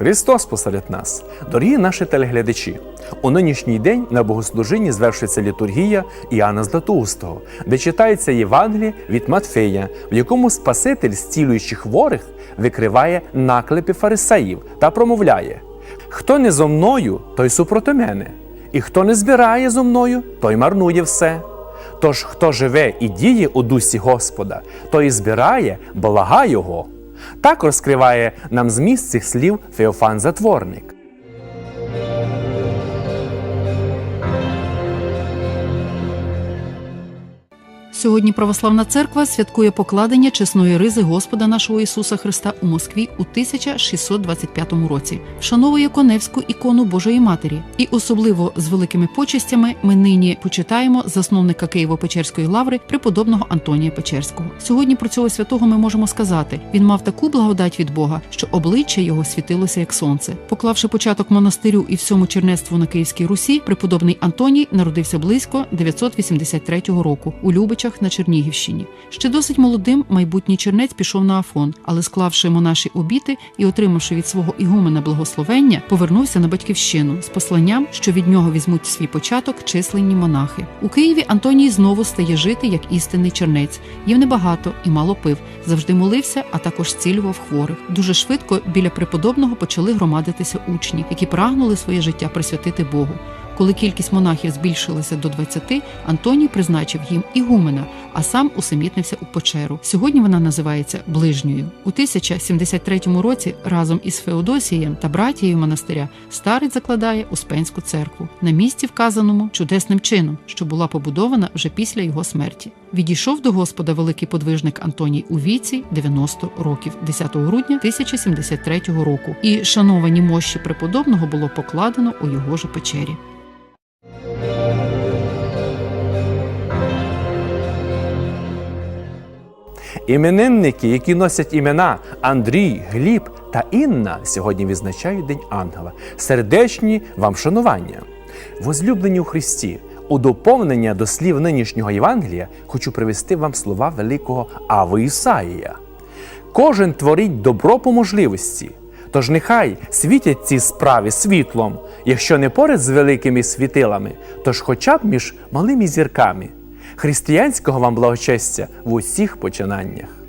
Христос посеред нас, дорогі наші телеглядачі. У нинішній день на богослужінні звершується літургія Іоанна Златоустого, де читається Євангеліє від Матфея, в якому Спаситель, зцілюючи хворих, викриває наклепи фарисеїв та промовляє: Хто не зо мною, той супроти мене, і хто не збирає зо мною, той марнує все. Тож, хто живе і діє у дусі Господа, той збирає блага Його. Так розкриває нам зміст цих слів Феофан Затворник. Сьогодні Православна Церква святкує покладення чесної ризи Господа нашого Ісуса Христа у Москві у 1625 році. Вшановує Коневську ікону Божої Матері, і особливо з великими почестями ми нині почитаємо засновника Києво-Печерської лаври преподобного Антонія Печерського. Сьогодні про цього святого ми можемо сказати: він мав таку благодать від Бога, що обличчя його світилося як сонце. Поклавши початок монастирю і всьому чернецтву на Київській Русі, преподобний Антоній народився близько 983 року у Любичах на Чернігівщині. Ще досить молодим майбутній чернець пішов на Афон, але склавши монаші обіти і отримавши від свого ігумена благословення, повернувся на батьківщину з посланням, що від нього візьмуть свій початок численні монахи. У Києві Антоній знову стає жити як істинний чернець. Їв небагато і мало пив, завжди молився, а також зцілював хворих. Дуже швидко біля преподобного почали громадитися учні, які прагнули своє життя присвятити Богу. Коли кількість монахів збільшилася до 20, Антоній призначив їм ігумена, а сам усамітнився у печеру. Сьогодні вона називається Ближньою. У 1073 році разом із Феодосієм та братією монастиря старець закладає Успенську церкву на місці, вказаному чудесним чином, що була побудована вже після його смерті. Відійшов до Господа великий подвижник Антоній у віці 90 років, 10 грудня 1073 року. І шановані мощі преподобного було покладено у його ж печері. Іменинники, які носять імена Андрій, Гліб та Інна, сьогодні відзначають День Ангела. Сердечні вам шанування. Возлюблені у Христі, у доповнення до слів нинішнього Євангелія хочу привести вам слова великого Ави Ісаїя. Кожен творить добро по можливості. Тож нехай світять ці справи світлом, якщо не поряд з великими світилами, тож хоча б між малими зірками. Християнського вам благочестя в усіх починаннях.